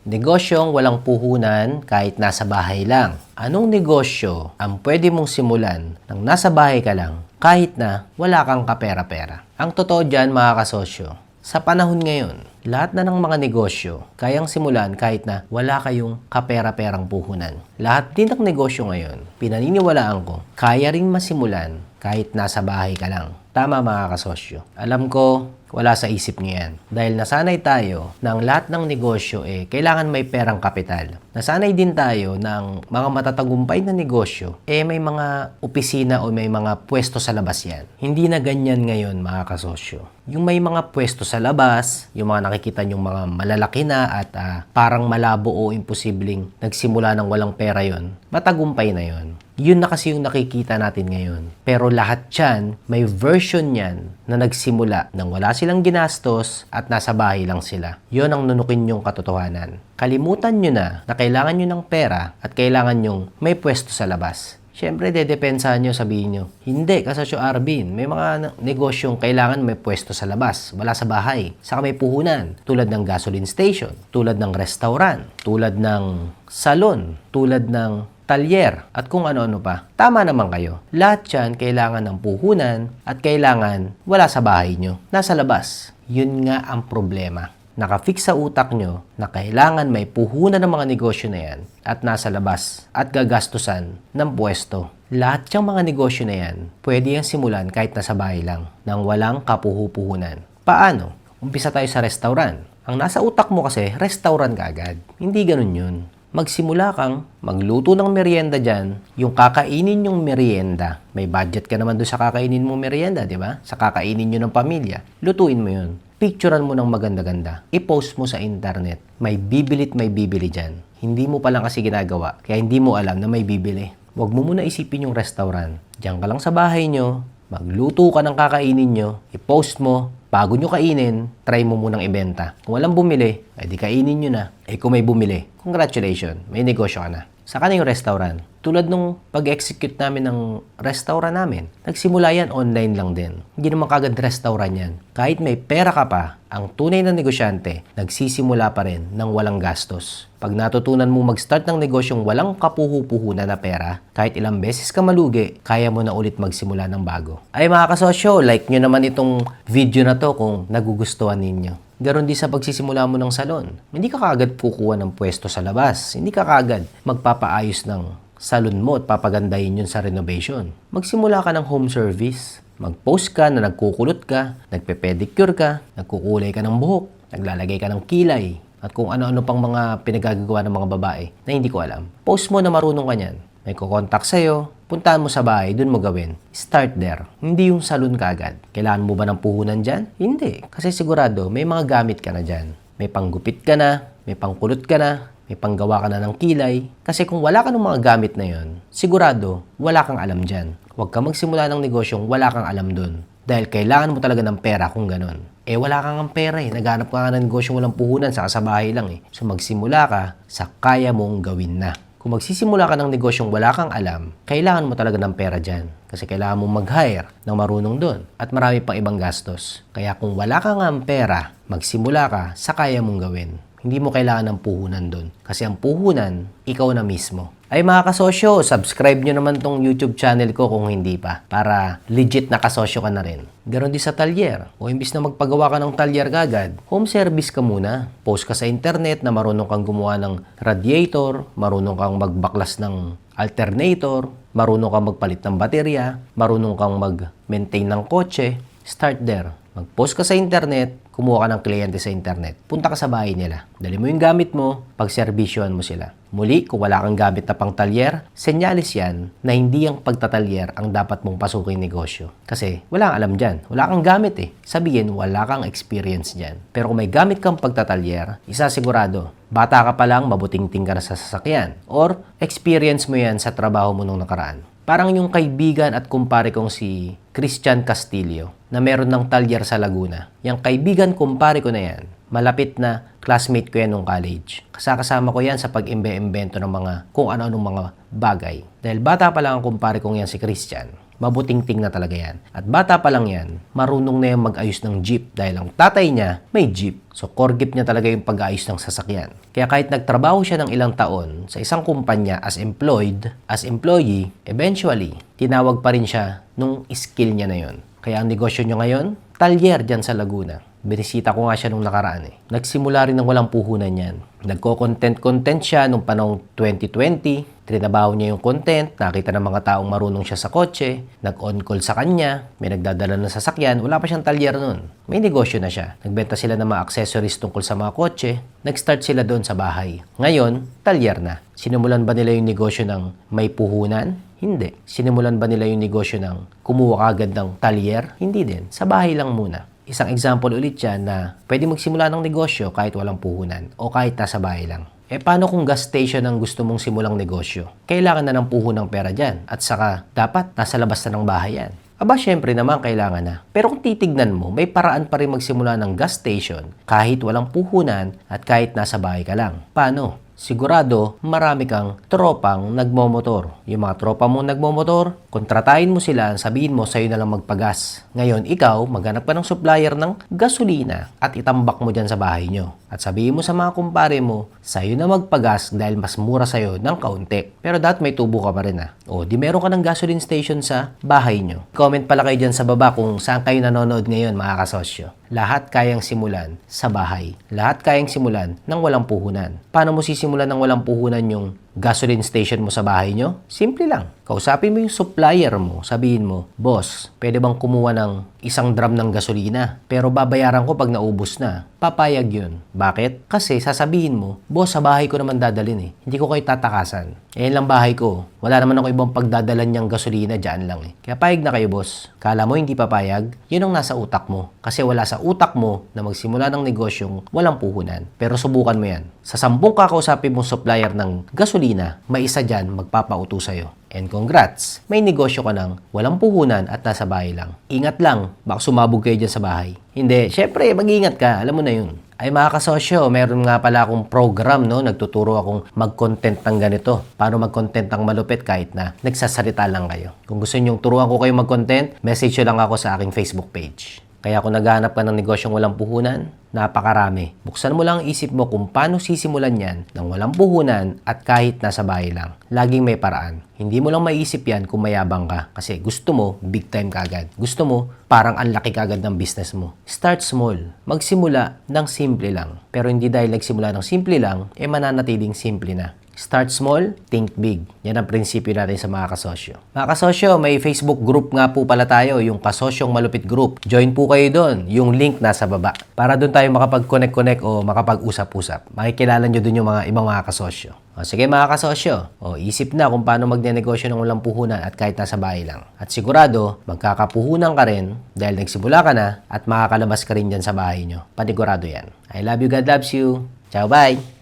Negosyong walang puhunan kahit nasa bahay lang. Anong negosyo ang pwede mong simulan nang nasa bahay ka lang kahit na wala kang kapera-pera? Ang totoo dyan mga kasosyo, sa panahon ngayon, lahat na ng mga negosyo kayang simulan kahit na wala kayong kapera-perang puhunan. Lahat din ng negosyo ngayon, pinaniniwalaan ko, kaya rin masimulan kahit nasa bahay ka lang. Tama mga kasosyo. Alam ko, wala sa isip niyo yan. Dahil nasanay tayo ng lahat ng negosyo eh, kailangan may perang kapital. Nasanay din tayo ng mga matatagumpay na negosyo eh may mga opisina o may mga pwesto sa labas yan. Hindi na ganyan ngayon mga kasosyo. Yung may mga pwesto sa labas, yung mga nakikita yung mga malalaki na at ah, parang malabo o imposibleng nagsimula ng walang pera yon, matagumpay na yon. Yun na kasi yung nakikita natin ngayon. Pero lahat yan, may version yan na nagsimula nang wala silang ginastos at nasa bahay lang sila. Yun ang nunukin yung katotohanan. Kalimutan nyo na na kailangan nyo ng pera at kailangan nyong may pwesto sa labas. Siyempre, dedepensahan nyo, sabihin nyo. Hindi, kasosyo Arvin, may mga negosyong kailangan may pwesto sa labas, wala sa bahay. Saka may puhunan, tulad ng gasoline station, tulad ng restaurant, tulad ng salon, tulad ng talyer, at kung ano-ano pa. Tama naman kayo. Lahat yan kailangan ng puhunan at kailangan wala sa bahay nyo. Nasa labas. Yun nga ang problema. Nakafix sa utak nyo na kailangan may puhunan ng mga negosyo na yan at nasa labas at gagastusan ng pwesto. Lahat yung mga negosyo na yan, pwede yung simulan kahit nasa bahay lang, nang walang kapuhu-puhunan. Paano? Umpisa tayo sa restaurant. Ang nasa utak mo kasi, restaurant ka agad. Hindi ganun yun magsimula kang magluto ng merienda dyan, yung kakainin yung merienda. May budget ka naman doon sa kakainin mo merienda, di ba? Sa kakainin nyo ng pamilya. Lutuin mo yun. Picturean mo ng maganda-ganda. I-post mo sa internet. May bibilit may bibili dyan. Hindi mo pa lang kasi ginagawa, kaya hindi mo alam na may bibili. Huwag mo muna isipin yung restaurant. Diyan ka lang sa bahay nyo, magluto ka ng kakainin nyo, i-post mo, bago nyo kainin, try mo munang ibenta. Kung walang bumili, edi kainin nyo na. Eh kung may bumili, congratulations, may negosyo ka na. Saka na yung restaurant. Tulad nung pag-execute namin ng restaurant namin, nagsimula yan online lang din. Hindi naman kagad restaurant yan. Kahit may pera ka pa, ang tunay na negosyante, nagsisimula pa rin ng walang gastos. Pag natutunan mo mag-start ng negosyong walang kapuhu-puhunan na pera, kahit ilang beses ka malugi, kaya mo na ulit magsimula ng bago. Ay mga kasosyo, like nyo naman itong video na to kung nagugustuhan ninyo. Garon din sa pagsisimula mo ng salon. Hindi ka kagad kukuha ng pwesto sa labas. Hindi ka kagad magpapaayos ng salon mo at papagandahin yun sa renovation. Magsimula ka ng home service. Mag-post ka na nagkukulot ka, nagpe-pedicure ka, nagkukulay ka ng buhok, naglalagay ka ng kilay, at kung ano-ano pang mga pinagagawa ng mga babae na hindi ko alam. Post mo na marunong ka niyan. May kukontak sa'yo, puntahan mo sa bahay, dun mo gawin. Start there. Hindi yung salon ka agad. Kailangan mo ba ng puhunan dyan? Hindi. Kasi sigurado, may mga gamit ka na dyan. May panggupit ka na, may pangkulot ka na, may panggawa ka na ng kilay. Kasi kung wala ka ng mga gamit na yon, sigurado, wala kang alam dyan. Huwag ka magsimula ng negosyong wala kang alam dun. Dahil kailangan mo talaga ng pera kung ganun. Eh wala kang ang pera eh. Naghanap ka ng negosyong walang puhunan sa sa bahay lang eh. So magsimula ka sa kaya mong gawin na. Kung magsisimula ka ng negosyong wala kang alam, kailangan mo talaga ng pera dyan. Kasi kailangan mong mag-hire ng marunong doon. At marami pang ibang gastos. Kaya kung wala kang ang pera, magsimula ka sa kaya mong gawin. Hindi mo kailangan ng puhunan doon. Kasi ang puhunan, ikaw na mismo. Ay mga kasosyo, subscribe nyo naman tong YouTube channel ko kung hindi pa. Para legit na kasosyo ka na rin. Ganon din sa talyer. O imbis na magpagawa ka ng talyer kagad, home service ka muna. Post ka sa internet na marunong kang gumawa ng radiator, marunong kang magbaklas ng alternator, marunong kang magpalit ng baterya, marunong kang mag-maintain ng kotse. Start there. Mag-post ka sa internet, kumuha ka ng kliyente sa internet. Punta ka sa bahay nila. Dali mo yung gamit mo, pagserbisyohan mo sila. Muli, kung wala kang gamit na pang talyer, senyalis yan na hindi ang pagtatalyer ang dapat mong pasukin negosyo. Kasi wala kang alam dyan. Wala kang gamit eh. Sabihin, wala kang experience dyan. Pero kung may gamit kang pagtatalyer, isa sigurado, bata ka pa lang, mabuting-ting ka na sa sasakyan. Or, experience mo yan sa trabaho mo nung nakaraan. Parang yung kaibigan at kumpare kong si Christian Castillo na meron ng talyer sa Laguna. Yung kaibigan kumpare ko na yan, malapit na classmate ko yan nung college. Kasakasama ko yan sa pag-imbe-imbento ng mga kung ano-anong mga bagay. Dahil bata pa lang ang kumpare kong yan si Christian. mabuting-ting na talaga yan. At bata pa lang yan, marunong na yan mag-ayos ng jeep dahil ang tatay niya may jeep. So core gift niya talaga yung pag-ayos ng sasakyan. Kaya kahit nagtrabaho siya ng ilang taon sa isang kumpanya as employed, as employee, eventually, tinawag pa rin siya nung skill niya na yon. Kaya ang negosyo niya ngayon, talyer dyan sa Laguna. Binisita ko nga siya nung nakaraan eh. Nagsimula rin ng walang puhunan yan. Nagko-content-content siya nung panong 2020. Trinabaho niya yung content, nakita ng mga taong marunong siya sa kotse, nag-on call sa kanya, may nagdadala ng sasakyan, wala pa siyang talyer nun. May negosyo na siya. Nagbenta sila ng mga accessories tungkol sa mga kotse, nag-start sila doon sa bahay. Ngayon, talyer na. Sinimulan ba nila yung negosyo ng may puhunan? Hindi. Sinimulan ba nila yung negosyo ng kumuha kagad ng talyer? Hindi din. Sa bahay lang muna. Isang example ulit yan na pwede magsimula ng negosyo kahit walang puhunan o kahit nasa bahay lang. E paano kung gas station ang gusto mong simulang negosyo? Kailangan na ng puhunang pera dyan at saka dapat nasa labas na ng bahay yan. Aba, syempre naman kailangan na. Pero kung titignan mo, may paraan pa rin magsimula ng gas station kahit walang puhunan at kahit nasa bahay ka lang. Paano? Sigurado, marami kang tropang nagmomotor. Yung mga tropa mong nagmomotor, kontratahin mo sila, sabihin mo sa'yo na lang magpagas. Ngayon, ikaw, maghanap ka ng supplier ng gasolina at itambak mo dyan sa bahay nyo. At sabihin mo sa mga kumpare mo, sa'yo na magpagas dahil mas mura sa'yo ng kaunti. Pero dapat may tubo ka pa rin ah. O, di meron ka ng gasoline station sa bahay nyo. Comment pala kayo dyan sa baba kung saan kayo nanonood ngayon mga kasosyo. Lahat kayang simulan sa bahay. Lahat kayang simulan ng walang puhunan. Paano mo sisimulan ng walang puhunan yung gasoline station mo sa bahay nyo? Simple lang. Kausapin mo yung supplier mo. Sabihin mo, Boss, pwede bang kumuha ng isang drum ng gasolina? Pero babayaran ko pag naubos na. Papayag yun. Bakit? Kasi sasabihin mo, Boss, sa bahay ko naman dadalin eh. Hindi ko kayo tatakasan. Eh lang bahay ko. Wala naman ako ibang pagdadalan niyang gasolina dyan lang eh. Kaya payag na kayo, boss. Kala mo hindi papayag? Yun ang nasa utak mo. Kasi wala sa utak mo na magsimula ng negosyong walang puhunan. Pero subukan mo yan. Sa sampung kakausapin mong supplier ng gasolina, may isa dyan magpapauto sa'yo. And congrats, may negosyo ka ng walang puhunan at nasa bahay lang. Ingat lang, baka sumabog kayo dyan sa bahay. Hindi, syempre, mag-ingat ka, alam mo na yun. Ay mga kasosyo, meron nga pala akong program, no? Nagtuturo akong mag-content ng ganito. Paano mag-content ng malupit kahit na nagsasalita lang kayo. Kung gusto nyong turuan ko kayo mag-content, message nyo lang ako sa aking Facebook page. Kaya kung naghahanap ka ng negosyong walang puhunan, napakarami. Buksan mo lang ang isip mo kung paano sisimulan yan ng walang puhunan at kahit nasa bahay lang. Laging may paraan. Hindi mo lang maiisip yan kung mayabang ka kasi gusto mo big time kagad. Gusto mo parang ang laki kagad ng business mo. Start small. Magsimula ng simple lang. Pero hindi dahil nagsimula ng simple lang, eh mananatiling simple na. Start small, think big. Yan ang prinsipyo natin sa mga kasosyo. Mga kasosyo, may Facebook group nga po pala tayo, yung Kasosyong Malupit Group. Join po kayo doon. Yung link nasa baba. Para doon tayo makapag-connect-connect o makapag-usap-usap. Makikilala nyo doon yung mga ibang mga kasosyo. O, sige mga kasosyo, o, isip na kung paano magnenegosyo ng walang puhunan at kahit nasa bahay lang. At sigurado, magkakapuhunan ka rin dahil nagsimula ka na at makakalabas ka rin dyan sa bahay nyo. Panigurado yan. I love you, God loves you. Ciao, bye!